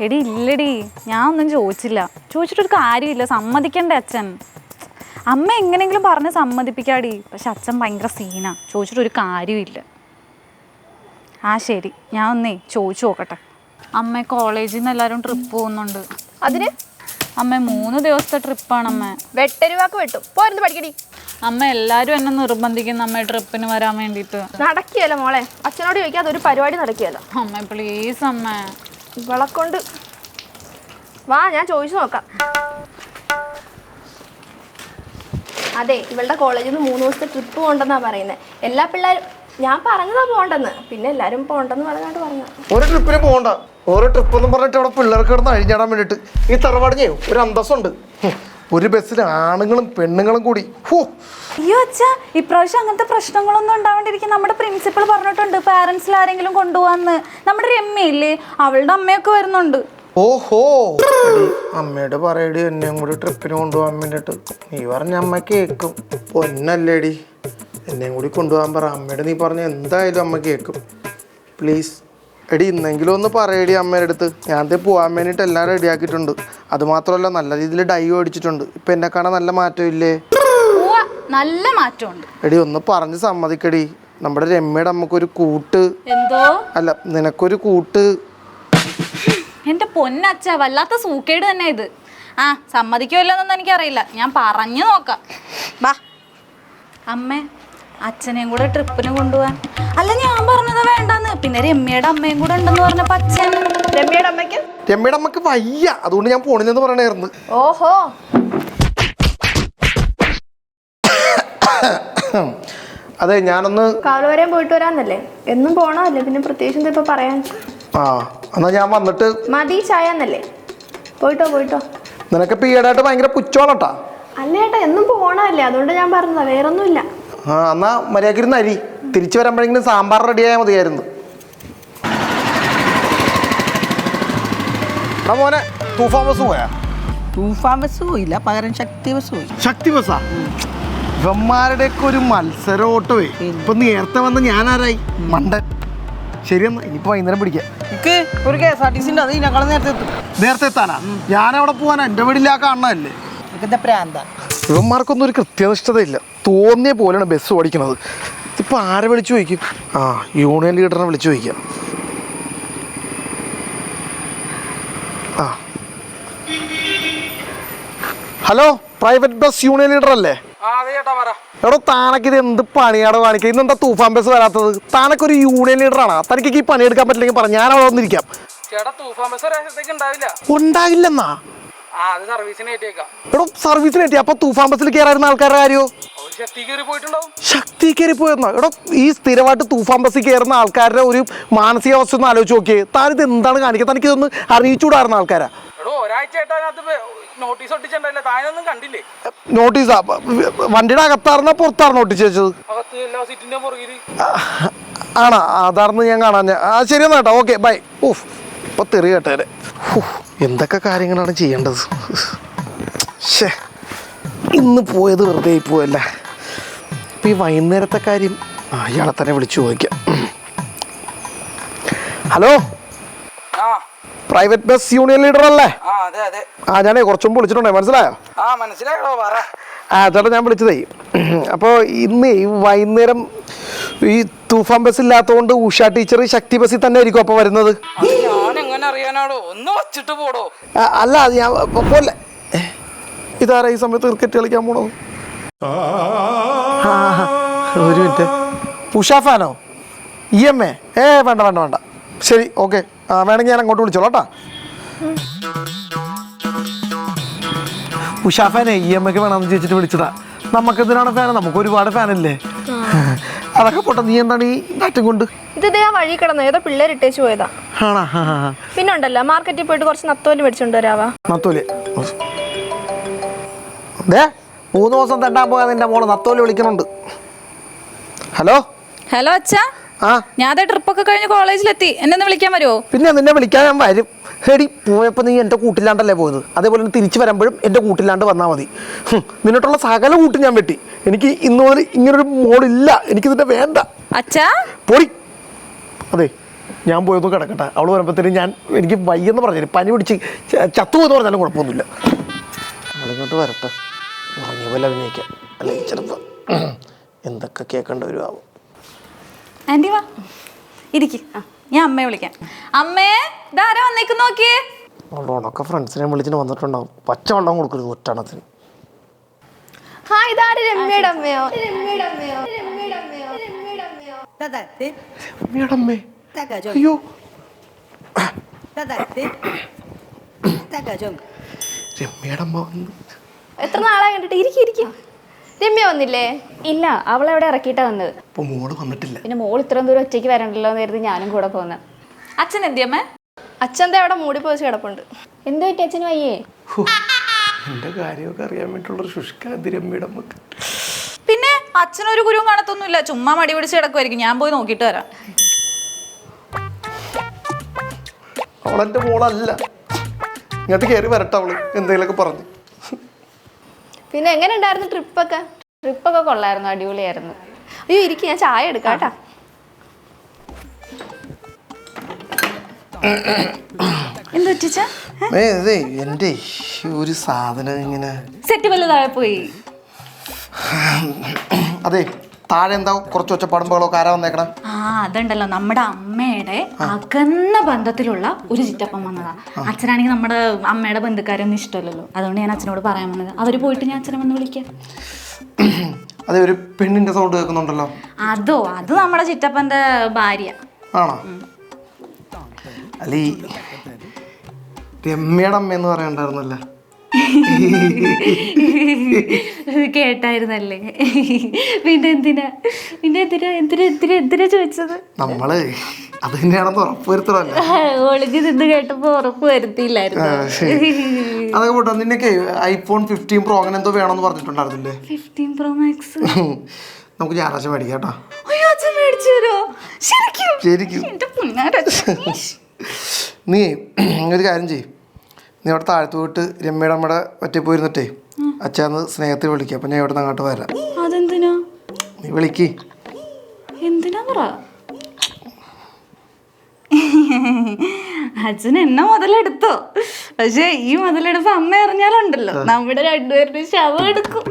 എടി ഇല്ലടി ഞാൻ ഒന്നും ചോദിച്ചില്ല. ചോദിച്ചിട്ടൊരു കാര്യമില്ല സമ്മതിക്കണ്ടേ അച്ഛൻ? അമ്മ എങ്ങനെയെങ്കിലും പറഞ്ഞ് സമ്മതിപ്പിക്കാടി. പക്ഷെ അച്ഛൻ ഭയങ്കര സീനാ ചോദിച്ചിട്ടൊരു കാര്യമില്ല. ആ ശരി ഞാൻ ഒന്നേ ചോദിച്ചു നോക്കട്ടെ. അമ്മ കോളേജിൽ നിന്ന് എല്ലാവരും ട്രിപ്പ് പോകുന്നുണ്ട്. അതിന്? അമ്മ മൂന്ന് ദിവസത്തെ ട്രിപ്പാണ് അമ്മ. വെട്ടരുവാക്ക് വെട്ടും. പോരുന്ന് പഠിക്കടി. അമ്മ എല്ലാരും എന്നെ നിർബന്ധിക്കുന്നു അമ്മ ട്രിപ്പിന് വരാൻ വേണ്ടിട്ട് നടക്കിയല്ലോ മോളെ. അച്ഛനോട് ചോദിക്കാതെ ഒരു പരിപാടി നടക്കിയല്ലോ. അമ്മ പ്ലീസ് അമ്മ. ഇവളെ കൊണ്ട് വാ ഞാൻ ചോദിച്ചു നോക്കാം. അതെ ഇവളുടെ കോളേജിൽ നിന്ന് മൂന്ന് ദിവസത്തെ ട്രിപ്പ് പോകണ്ടെന്നാ പറയുന്നത് എല്ലാ പിള്ളേരും ഞാൻ പറഞ്ഞതാ പോണ്ടെന്ന്. പിന്നെ എല്ലാരും പോണ്ടെന്ന് പറഞ്ഞാണ്ട് പറഞ്ഞു ഒരു ട്രിപ്പിന് പോകണ്ട ഓരോ ട്രിപ്പ് എന്ന് പറഞ്ഞിട്ട് അവിടെ പിള്ളേർക്ക് കിടന്ന് അഴിഞ്ഞാടാൻ വേണ്ടിട്ട് ഈ തറവാടിഞ്ഞേ ഒരു അന്തസ്സുണ്ട്. ഒരു ബസ്സിൽ ആണുങ്ങളും പെണ്ണുങ്ങളും കൂടി. ഹോ. അയ്യോ അച്ഛാ ഇപ്രാവശ്യം അങ്ങനത്തെ പ്രശ്നങ്ങളൊന്നും ഉണ്ടാവേണ്ടിരിക്കും നമ്മുടെ പ്രിൻസിപ്പൾ പറഞ്ഞിട്ടുണ്ട് പാരന്റ്സിൽ ആരെങ്കിലും കൊണ്ടുപോകാന്ന് നമ്മുടെ രമ്യയില്ലേ അവളുടെ അമ്മയൊക്കെ വരുന്നുണ്ട്. ഓഹോ. അമ്മയുടെ അമ്മയോട് പറയടി എന്നെയും കൂടി ട്രിപ്പിന് കൊണ്ടുപോകാൻ വേണ്ടിട്ട്. നീ പറഞ്ഞ അമ്മ കേക്കും. പൊന്നല്ലേടി. എന്നെയും കൂടി കൊണ്ടുപോകാൻ പറ. അമ്മയുടെ നീ പറഞ്ഞ എന്തായാലും അമ്മ കേക്കും. പ്ലീസ് എടി ഇന്നെങ്കിലും ഒന്ന് പറയടി അമ്മേന്റെ അടുത്ത്. ഞാൻ ദേ പോകാൻ വേണ്ടിയിട്ട് എല്ലാം റെഡിയാക്കിയിട്ടുണ്ട് അതുമാത്രമല്ല നല്ല രീതിയിൽ ഡൈ അടിച്ചിട്ടുണ്ട് ഇപ്പം എന്നെ കാണാൻ നല്ല മാറ്റമില്ലേ ഇല്ലേ? നല്ല മാറ്റമുണ്ട്. എടി ഒന്ന് പറഞ്ഞ് സമ്മതിക്കടി. നമ്മുടെ രമ്യയുടെ അമ്മക്കൊരു കൂട്ട്. എന്തോ? അല്ല നിനക്കൊരു കൂട്ട്. എന്റെ പൊന്നച്ച വല്ലാത്ത സൂക്കേട് തന്നെ ഇത്. ആ സമ്മതിക്കുമല്ലോന്നൊന്നും എനിക്കറിയില്ല. ഞാൻ പറഞ്ഞു നോക്കാം. വാ. അമ്മേ. അച്ഛനെയും കൂടെ ട്രിപ്പിന് കൊണ്ടുപോവാൻ അല്ല ഞാൻ പറഞ്ഞത് വേണ്ടെന്ന്. പിന്നെ രമ്യയുടെ അമ്മയും കൂടെ ഉണ്ടെന്ന് പറഞ്ഞപ്പോ അച്ഛൻ രമ്യയുടെ അമ്മയ്ക്ക്? രമ്യയുടെ അമ്മയ്ക്ക് വയ്യ. അതുകൊണ്ട് ഞാൻ പോണില്ലെന്ന് പറയണായിരുന്നു. ഓഹോ. അതെ ഞാനൊന്ന് കാലുവരെയും പോയിട്ട് വരാന്നല്ലേ? എന്നും പോണല്ലേ പിന്നെ പ്രത്യേകിച്ച് എന്താ ഇപ്പൊ പറയാൻ? ആ എന്നാ ഞാൻ വന്നിട്ട് മതി ചായന്നല്ലേ? പോയിട്ടോ പോയിട്ടോ. നിനക്കിപ്പോൾ ഈയിടെയായിട്ട് ഭയങ്കര പുച്ചോളട്ടാ അല്ലേട്ടാ എന്നും പോണല്ലേ അതുകൊണ്ട് ഞാൻ പറഞ്ഞതാ. വേറൊന്നുമില്ല. ആ എന്നാ മര്യാദക്കിരുന്ന് അരി. തിരിച്ചു വരുമ്പോഴെങ്കിലും സാമ്പാർ റെഡിയായാൽ മതിയായിരുന്നു. എടാ മോനെ തൂഫാൻ ബസ് പോയാ? തൂഫാൻ ബസ് പോയില്ല പകരം ശക്തി ബസ് പോയി. ശക്തി ബസ്സാ? ഇവന്മാരുടെ ഒക്കെ ഒരു മത്സര ഓട്ടോ ഇപ്പൊ നേരത്തെ വന്ന് ഞാനാരായി? മണ്ടൻ ശരിയെന്നാ ഇനിയിപ്പോ വൈകുന്നേരം പിടിക്കാം. എനിക്ക് ഒരു K S R T C ഉണ്ട് അത് ഞങ്ങൾ നേരത്തെ എത്തും. നേരത്തെ എത്താനാ? ഞാൻ അവിടെ പോവാനാ എന്റെ വീടില്ലാ കാണണല്ലേ പ്രാന്ത? ഇവന്മാർക്കൊന്നും ഒരു കൃത്യനിഷ്ഠതയില്ല. തോന്നിയ പോലെയാണ് ബസ് ഓടിക്കുന്നത്. ഇപ്പം ആരെ വിളിച്ചു ചോദിക്കും? ആ യൂണിയൻ ലീഡറിനെ വിളിച്ചു ചോദിക്കാം. ആ. Hello private bus union leader അല്ലേ എടോ താനക്ക് ഇത് എന്ത് പണിയാണ് കാണിക്കുക ഇന്നെന്താ തൂഫാൻ ബസ് വരാത്തത്? താനൊക്കെ ഒരു യൂണിയൻ ലീഡറാണ്? തനിക്ക് ഈ പണിയെടുക്കാൻ പറ്റില്ലെങ്കിൽ പറഞ്ഞു ഞാൻ അവിടെ വന്നിരിക്കാം. ചേട്ടാ തൂഫാൻ ബസ് ഒരാഴ്ചത്തേക്ക് ഉണ്ടാവില്ല. ഉണ്ടാകില്ലെന്നാ ആ അത് സർവീസിന് കയറ്റിയേക്കാം. എടോ സർവീസിന് എത്തി അപ്പൊ തൂഫാൻ ബസ്സിൽ കയറായിരുന്ന ആൾക്കാരുടെ കാര്യമോ ഒരു ശക്തി കയറി പോയിരുന്നോ പോയെന്നോ എടോ ഈ സ്ഥിരമായിട്ട് തൂഫാൻ ബസ്സിൽ കയറുന്ന ആൾക്കാരുടെ ഒരു മാനസികാവസ്ഥ ഒന്ന് ആലോചിച്ച് നോക്കിയേ. താനിത് എന്താണ് കാണിക്കുക തനിക്ക് ഇതൊന്ന് അറിയിച്ചുകൂടാറുന്ന ആൾക്കാരാ നോട്ടീസ് വണ്ടിയുടെ അകത്താർന്ന പുറത്താണ് നോട്ടീസ് വെച്ചത്? ആണോ. അതാർന്ന് ഞാൻ കാണാൻ ആ ശരി എന്നാ കേട്ടോ. Okay bye. ഓഫ് ഇപ്പൊ തെറി കേട്ടേ എന്തൊക്കെ കാര്യങ്ങളാണ് ചെയ്യേണ്ടത്? ഇന്ന് പോയത് വെറുതെ ആയി പോയല്ലേ? ഇപ്പം ഈ വൈകുന്നേരത്തെ കാര്യം അയാളെ ഇയാളെ തന്നെ വിളിച്ചു ചോദിക്കാം. ഹലോ? ആ. പ്രൈവറ്റ് ബസ് യൂണിയൻ ലീഡർ അല്ലേ? ആ അതെ അതെ. ആ ഞാനേ കുറച്ചും മുമ്പ് വിളിച്ചിട്ടുണ്ടേ മനസ്സിലായോ? ആ മനസ്സിലായോ പറ. ആ ചേട്ടാ ഞാൻ വിളിച്ചതേ. അപ്പോൾ ഇന്ന് ഈ വൈകുന്നേരം ഈ തൂഫാൻ ബസ് ഇല്ലാത്തതുകൊണ്ട് ഉഷ ടീച്ചർ ശക്തി ബസ്സിൽ തന്നെ ആയിരിക്കും അപ്പോൾ വരുന്നത്? ഞാൻ എങ്ങനെ അറിയാനാടോ? ഒന്ന് വച്ചിട്ട് പോടോ. ആ, അല്ല അത് ഞാൻ പോലെ ഇതാരാ ഈ സമയത്ത് ക്രിക്കറ്റ് കളിക്കാൻ പോണോ ആ, ഒരു മിനിറ്റ്. ഉഷാഫാനോ ഇ എം എ? ഏ വേണ്ട വേണ്ട വേണ്ട. ശരി ഓക്കെ. വേണമെങ്കിൽ ഞാൻ അങ്ങോട്ട് വിളിച്ചോളാം കേട്ടോ. ഉഷാഫാനെ ഫാനേ ഇ എം എക്ക് വേണമെന്ന് ചോദിച്ചിട്ട് വിളിച്ചതാ. നമുക്കെന്തിനാണ് ഫാൻ? നമുക്ക് ഒരുപാട് ഫാനല്ലേ? അതൊക്കെ പോട്ടെ നീ എന്താണ് ഈ ബാറ്റും കൊണ്ട്? ഇത് ആ വഴി കിടന്നു ഏതോ പിള്ളേർ ഇട്ടേച്ച് പോയതാ. ആണോ. പിന്നെ ഉണ്ടല്ലോ മാർക്കറ്റിൽ പോയിട്ട് കുറച്ച് നത്തോലി മേടിച്ചുകൊണ്ട് വരാവാ? നത്തോലി. മൂന്ന് ദിവസം തെണ്ടാൻ പോയാൽ നിന്റെ മോൾ നത്തോൽ വിളിക്കുന്നുണ്ട്. ഹലോ? ഹലോ അച്ഛാ. ആ. ഞാൻ അതേ ട്രിപ്പൊക്കെ കഴിഞ്ഞ് കോളേജിലെത്തി. എന്നെ ഒന്ന് വിളിക്കാൻ വരുമോ പിന്നെ നിന്നെ വിളിക്കാൻ ഞാൻ വരും. ഹെടി പോയപ്പോൾ നീ എന്റെ കൂട്ടിലാണ്ടല്ലേ പോയത്? അതേപോലെ തന്നെ തിരിച്ചു വരുമ്പോഴും എന്റെ കൂട്ടിലാണ്ട് വന്നാൽ മതി. നിന്നോട്ടുള്ള സകല കൂട്ട് ഞാൻ വെട്ടി. എനിക്ക് ഇന്ന് മുതൽ ഇങ്ങനൊരു മോളില്ല. എനിക്ക് നിന്നെ വേണ്ട. അച്ഛാ. പൊടി. അതെ ഞാൻ പോയതും കിടക്കട്ടെ അവൾ വരുമ്പോഴത്തേനും ഞാൻ എനിക്ക് വയ്യെന്ന് പറഞ്ഞു പനി പിടിച്ച് ചത്തു പോയെന്ന് പറഞ്ഞാലും കുഴപ്പമൊന്നുമില്ല. നമ്മളിങ്ങോട്ട് വരട്ടെ. ഉറങ്ങിയ പോലെ അഭിനയിക്കാം. അല്ലെങ്കിൽ ചെറുപ്പം. എന്തൊക്കെ കേൾക്കേണ്ട ഒരു ആവും ആന്റി വാ. ഇരിക്ക്. ഞാൻ അമ്മയെ വിളിക്കാം. അമ്മേ ഇതാരാ വന്നേക്ക് നോക്കിയേ? അവളുടെ ഉണക്ക ഫ്രണ്ട്സിനെ വിളിച്ചിട്ട് വന്നിട്ടുണ്ടാവും. പച്ചവെള്ളം കൊടുക്കരുത് ഒറ്റണത്തിന് ഹായ് ഇതാര് രമ്യയുടെ അമ്മയോ? രമ്യയുടെ അമ്മയോ? രമ്യയുടെ അമ്മയോ? രമ്യയുടെ അമ്മയോ? അമ്മയുടെ അമ്മേ. അയ്യോ. രമ്യയുടെ അമ്മ വന്നു. എത്ര നാളായി കണ്ടിട്ട്? ഇരിക്കും ഇരിക്കും. രമ്യ വന്നില്ലേ? ഇല്ല അവളെവിടെ ഇറക്കിയിട്ടാ വന്നത്? ഇപ്പൊ മോൾ വന്നിട്ടില്ല. പിന്നെ മോൾ ഇത്രയും ദൂരം ഒറ്റയ്ക്ക് വരണ്ടല്ലോ എന്ന് കരുതി ഞാനും കൂടെ പോകുന്നത് അച്ഛൻ എന്തിയമ്മ അച്ഛന്റെ അവിടെ മൂടി പോയി കിടപ്പുണ്ട്. എന്ത് പറ്റി അച്ഛന് വയ്യേ എന്റെ കാര്യമൊക്കെ അറിയാൻ വേണ്ടിയിട്ടുള്ളൊരു ശുഷ്ക രമ്യയുടെ അമ്മയ്ക്ക്. പിന്നെ അച്ഛനൊരു ഗുരുവും കാണത്തൊന്നുമില്ല. ചുമ്മാ മടി പിടിച്ച് കിടക്കുമായിരിക്കും ഞാൻ പോയി നോക്കിയിട്ട് വരാം. അവളെന്റെ മോളല്ല. ഇങ്ങോട്ട് കയറി വരട്ടെ അവൾ. എന്തെങ്കിലുമൊക്കെ പറഞ്ഞു. പിന്നെ എങ്ങനെ ഉണ്ടായിരുന്നു ട്രിപ്പൊക്കെ? ട്രിപ്പൊക്കെ കൊള്ളായിരുന്നു അടിപൊളിയായിരുന്നു. അയ്യോ ഇരിക്കും ഞാൻ ചായ എടുക്കാം കേട്ടാ. ഏ? ഒരു സാധനം ഇങ്ങനെ. സെറ്റ് വല്ലതാഴെ പോയി. അതെ താഴെ എന്താ കുറച്ച് ഒച്ചപ്പാടും പടമ്പകളോ ആരാ വന്നേക്കണം? അതുണ്ടല്ലോ. നമ്മുടെ അമ്മയുടെ അകന്ന ബന്ധത്തിലുള്ള ഒരു ചിറ്റപ്പം വന്നതാ. അച്ഛനാണെങ്കിൽ നമ്മുടെ അമ്മയുടെ ബന്ധുക്കാരൊന്നും ഇഷ്ടമല്ലല്ലോ. അതുകൊണ്ട് ഞാൻ അച്ഛനോട് പറയാൻ വന്നത് അവർ പോയിട്ട് ഞാൻ അച്ഛനെ വന്ന് വിളിക്കാം. അതെ ഒരു പെണ്ണിന്റെ സൗണ്ട് കേൾക്കുന്നുണ്ടല്ലോ. അതോ അത് നമ്മുടെ ചിറ്റപ്പന്റെ ഭാര്യ. ആണോ? അല്ല ഈ രമ്യയുടെ അമ്മ എന്ന് പറയണ്ടായിരുന്നല്ലോ കേട്ടായിരുന്നല്ലേ? പിന്നെ എന്തിനാ? പിന്നെ എന്തിനാ? എന്തിനാ എന്തിനാ എന്തിനാ ചോദിച്ചത്? നമ്മൾ അത് തന്നെയാണെന്ന് ഉറപ്പുവരുത്തണല്ലോ ഒളിഞ്ഞു നിന്ന് കേട്ടപ്പോ ഉറപ്പ് വരുത്തിയില്ലായിരുന്നു? അതൊക്കെ പോട്ടെ നിന്നൊക്കെ ഐഫോൺ ഫിഫ്റ്റീൻ പ്രോ അങ്ങനെ എന്തോ വേണമെന്ന് പറഞ്ഞിട്ടുണ്ടായിരുന്നില്ലേ? ഫിഫ്റ്റീൻ പ്രോ മാക്സ് നമുക്ക് ഞായറാഴ്ച മേടിക്കാം കേട്ടോ. ശരിക്കും? ശരിക്കും. നീ ഒരു കാര്യം ചെയ്യ്. നീ അവിടെ താഴത്ത് പോയിട്ട് രമ്യയുടെ അമ്മയുടെ ഒറ്റ പോയിരുന്നിട്ടേ അച്ഛന്ന് സ്നേഹത്തിൽ വിളിക്കുക അപ്പം ഞാൻ ഇവിടെ നിന്ന് അങ്ങോട്ട് വരാം. അതെന്തിനാ? നീ വിളിക്ക്. എന്തിനാ പറ? അച്ഛൻ എന്നെ മുതലെടുത്തോ. പക്ഷെ ഈ മുതലെടുപ്പ് അമ്മ അറിഞ്ഞാലുണ്ടല്ലോ. നമ്മുടെ രണ്ടുപേരുടെ ശവം എടുക്കും.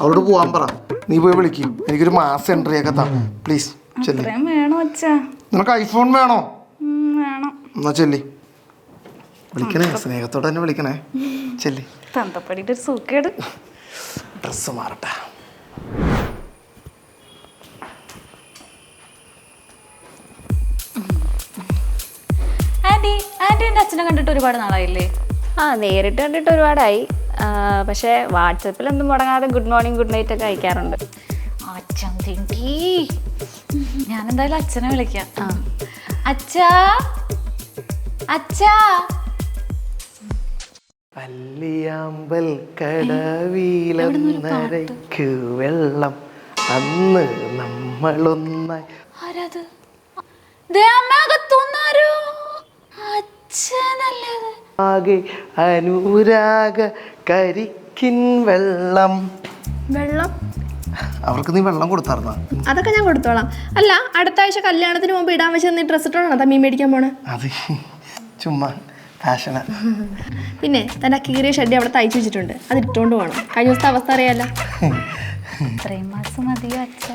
അവളോട് പോവാൻ പറ. നീ പോയി വിളിക്കും. എനിക്കൊരു മാസം എൻട്രി ഒക്കെ താ പ്ലീസ് ചെല്ലി. വേണോ അച്ഛാ? നിനക്ക് ഐഫോൺ വേണോ? വേണം. എന്നാ ചെല്ലി. വിളിക്കണേ സ്നേഹത്തോടെ തന്നെ വിളിക്കണേ. ചെല്ലി. തന്തപ്പടിയുടെ ഒരു സൂക്കേട്. ഡ്രസ്സ് മാറട്ടെ. ആന്റി ആന്റി എന്റെ അച്ഛനെ കണ്ടിട്ട് ഒരുപാട് നാളായില്ലേ? ആ നേരിട്ട് കണ്ടിട്ട് ഒരുപാടായി. ആ, പക്ഷേ വാട്സപ്പിൽ ഒന്നും മുടങ്ങാതെ ഗുഡ് മോർണിംഗ് ഗുഡ് നൈറ്റ് ഒക്കെ അയക്കാറുണ്ട്. അച്ഛൻ തിണ്ടി ഞാൻ എന്തായാലും അച്ഛനെ വിളിക്കാം. അച്ഛാ. അച്ഛാ. അല്ലിയാമ്പൽ കടവിലന്നരയ്ക്കു വെള്ളം. അന്ന് നമ്മളൊന്നായി. ആരാത്? അച്ഛനല്ലേ ആകെ അനുരാഗ കരിക്കിൻ വെള്ളം. വെള്ളം? അവർക്ക് നീ വെള്ളം കൊടുത്താർന്ന അതൊക്കെ ഞാൻ കൊടുത്തോളാം. അല്ല അടുത്ത ആഴ്ച കല്യാണത്തിന് മുമ്പ് ഇടാൻ വെച്ച് നീ ഡ്രസ് ഇട്ടോളാം തമ്മി മേടിക്കാൻ പോണേ. അത് ചുമ്മാ ഫാഷന പിന്നെ തന്റെ കീറിയ ഷെഡ് അവിടെ തയ്ച്ചു വെച്ചിട്ടുണ്ട്. അത് ഇട്ടുകൊണ്ട് വേണം കഴിഞ്ഞ ദിവസത്തെ അവസ്ഥ അറിയാലോ? ഇത്രയും മാസം മതിയോ അച്ഛ?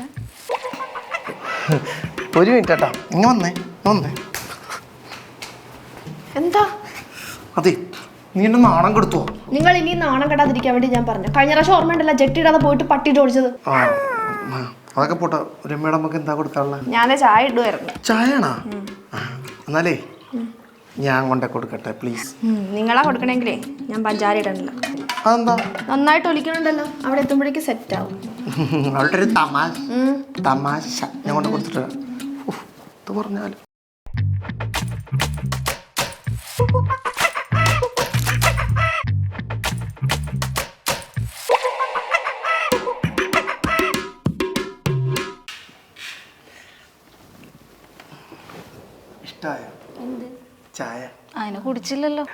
ഒരു മിനിറ്റ് ഇങ്ങ വന്നേ ഇങ്ങ് വന്നേ. എന്താ? അതെ നീ എന്നെ നാണം കെടുത്തുവോ? നിങ്ങൾ ഇനി നാണം കെടാതിരിക്കാൻ വേണ്ടി ഞാൻ പറഞ്ഞു. കഴിഞ്ഞ പ്രാവശ്യം ഓർമ്മയുണ്ടല്ലോ ജെട്ടിടാതെ പോയിട്ട് പട്ടിയിട്ട് ഓടിച്ചത്. ആ ആ, അതൊക്കെ പോട്ടെ. രമ്യയുടെ നമുക്ക് എന്താ കൊടുക്കാനുള്ള? ഞാൻ ചായ ഇടുമായിരുന്നു ചായയാണോ? എന്നാലേ ഞാൻ കൊണ്ടേ കൊടുക്കട്ടെ പ്ലീസ് നിങ്ങളാ കൊടുക്കണെങ്കിലേ ഞാൻ പഞ്ചാര ഇടണില്ല അതെന്താ? നന്നായിട്ട് ഒലിക്കണുണ്ടല്ലോ അവിടെ എത്തുമ്പോഴേക്ക് സെറ്റ് ആവും. അവളുടെ ഒരു തമാശ തമാശ ഞാൻ കൊണ്ട് കൊടുത്തിട്ട് ഇത് പറഞ്ഞാലും. കുടിച്ചില്ലല്ലോ.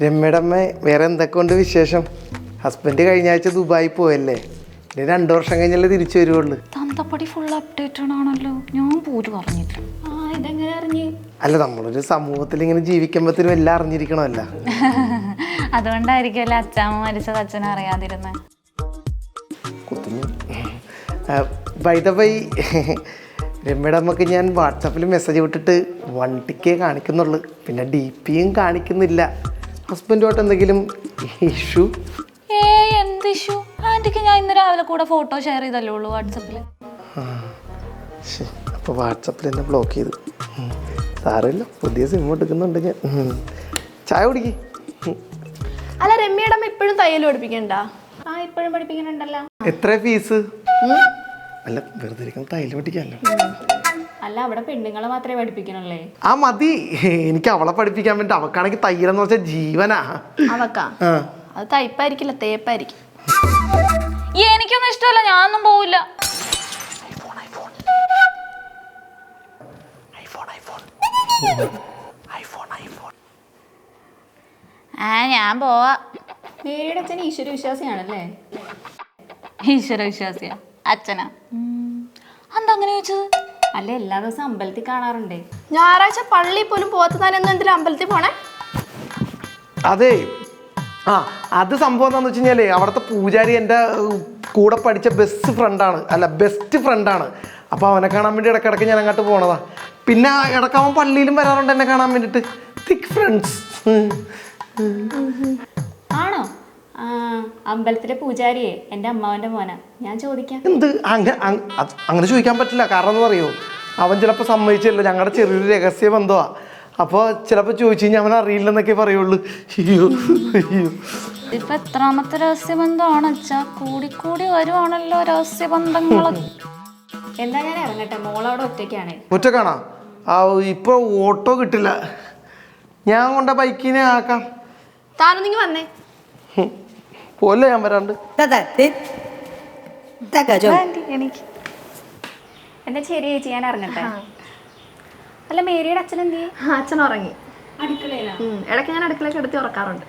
രമ്യയുടെ അമ്മ വേറെ എന്തൊക്കെ ഉണ്ട് വിശേഷം? ഹസ്ബൻഡ് കഴിഞ്ഞ ആഴ്ച ദുബായി പോയല്ലേ? ഇനി രണ്ടു വർഷം കഴിഞ്ഞല്ലേ തിരിച്ചു വരുവുള്ളൂ. തന്തപ്പടി ഫുൾ അപ്ഡേറ്റ് ആണല്ലോ ഞാൻ പോലും അറിഞ്ഞില്ല. ആ ഇതെങ്ങനെ അറിഞ്ഞ്? അല്ല നമ്മളൊരു സമൂഹത്തിൽ ഇങ്ങനെ ജീവിക്കുമ്പോഴത്തേനും എല്ലാം അറിഞ്ഞിരിക്കണമല്ല. അതുകൊണ്ടായിരിക്കും അച്ഛാമ്മ മരിച്ചത് അച്ഛനും അറിയാതിരുന്നത് കുത്തുന്നു. വൈദവൈ രമ്യയുടെ അമ്മയ്ക്ക് ഞാൻ വാട്സാപ്പിൽ മെസ്സേജ് വിട്ടിട്ട് വണ്ടിക്കേ കാണിക്കുന്നുള്ളു. പിന്നെ ഡി പിയും കാണിക്കുന്നില്ല. ഹസ്ബൻഡുമായിട്ട് എന്തെങ്കിലും ഇഷ്യൂ ഏ എന്ത് ഇഷ്യൂ ആന്റിക്ക് ഞാൻ ഇന്ന് രാവിലെ കൂടെ ഫോട്ടോ ഷെയർ ചെയ്തല്ലേ ഉള്ളൂ വാട്സപ്പിൽ അപ്പോൾ വാട്സപ്പിൽ എന്നെ ബ്ലോക്ക് ചെയ്തു. സാറില്ല പുതിയ സിം എടുക്കുന്നുണ്ട് ഞാൻ ചായ കുടിക്ക്. അല്ല രമ്യയുടെ അമ്മ ഇപ്പോഴും തയ്യൽ പഠിപ്പിക്കണ്ട? ആ ഇപ്പോഴും പഠിപ്പിക്കുന്നുണ്ടല്ലോ. എത്ര ഫീസ് അല്ല വെറുതെ ഇരിക്കുന്ന തയ്യൽ പഠിക്കാമല്ലോ. അല്ല അവിടെ പെണ്ണുങ്ങളെ മാത്രമേ പഠിപ്പിക്കണല്ലേ ആ മതി. എനിക്ക് അവളെ പഠിപ്പിക്കാൻ വേണ്ടി അവക്കാണെങ്കിൽ തയ്യലെന്ന് വെച്ചാൽ ജീവനാ. അവക്കാ? ആ. അത് തയ്പ്പായിരിക്കില്ല തേപ്പായിരിക്കും. എനിക്കൊന്നും ഇഷ്ടമല്ല ഞാനൊന്നും പോവില്ല. ഐഫോൺ ഐഫോൺ ഐഫോൺ ഐഫോൺ ആ ഞാൻ പോവാ. മേരിയുടെ അച്ഛൻ ഈശ്വര വിശ്വാസിയാണല്ലേ? ഈശ്വര വിശ്വാസിയാ. അച്ഛനാ. എന്താ അങ്ങനെ ചോദിച്ചത്? അല്ല എല്ലാ ദിവസവും അമ്പലത്തിൽ കാണാറുണ്ടേ. ഞായറാഴ്ച പള്ളി പോലും പോകാത്ത താനെന്നും എന്തിനാ അമ്പലത്തിൽ പോണേ? അതെ. ആ അത് സംഭവം എന്താണെന്ന് വെച്ച് കഴിഞ്ഞാലേ അവിടുത്തെ പൂജാരി എന്റെ കൂടെ പഠിച്ച ബെസ്റ്റ് ഫ്രണ്ടാണ് അല്ല ബെസ്റ്റ് ഫ്രണ്ടാണ് അപ്പോൾ അവനെ കാണാൻ വേണ്ടി ഇടയ്ക്കിടയ്ക്ക് ഞാൻ അങ്ങോട്ട് പോണതാ. പിന്നെ ഇടയ്ക്ക് അവൻ പള്ളിയിലും വരാറുണ്ട് എന്നെ കാണാൻ വേണ്ടിയിട്ട് തിക് ഫ്രണ്ട്സ് ആണോ? അമ്പലത്തിലെ പൂജാരിയെ എന്റെ അമ്മാവന്റെ മോനാ. ഞാൻ ചോദിക്കാം. എന്ത്? അങ്ങ അങ്- അങ്ങനെ ചോദിക്കാൻ പറ്റില്ല. കാരണം എന്താ അറിയോ? അവൻ ചിലപ്പോൾ സമ്മതിച്ചല്ലോ ഞങ്ങളുടെ ചെറിയൊരു രഹസ്യ ബന്ധമാണ് അപ്പോൾ ചിലപ്പോൾ ചോദിച്ചു കഴിഞ്ഞാൽ അവൻ അറിയില്ലെന്നൊക്കെ പറയുള്ളൂ. അയ്യോ അയ്യോ. ഇപ്പൊ എത്രാമത്തെ രഹസ്യബന്ധമാണ്? അച്ഛാ കൂടിക്കൂടി വരുവാണല്ലോ രഹസ്യബന്ധങ്ങൾ. എന്താ ഞാൻ ഇറങ്ങട്ടെ. മോളവിടെ ഒറ്റയ്ക്കാണ്. ഒറ്റക്കാണോ കാണാം ആ ഇപ്പൊ ഓട്ടോ കിട്ടില്ല. ഞാൻ കൊണ്ട ബൈക്കിനെ ആക്കാം. താനൊന്നിങ്ങി വന്നേ. പോലെ ഞാൻ വരാണ്ട്? Jo. എനിക്ക്. എന്താ ശരി ചേച്ചി ഞാൻ ഇറങ്ങട്ടെ. അല്ല മേരിയുടെ അച്ഛൻ എന്ത് ചെയ്യും അച്ഛൻ ഉറങ്ങി. അടുക്കളയിലാ? ഉം, ഇടയ്ക്ക് ഞാൻ അടുക്കളയൊക്കെ എടുത്ത് ഉറക്കാറുണ്ട്.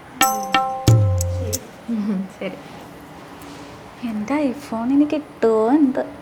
ശരി. എന്റെ ഐഫോൺ എനിക്ക് കിട്ടുമോ എന്ത്?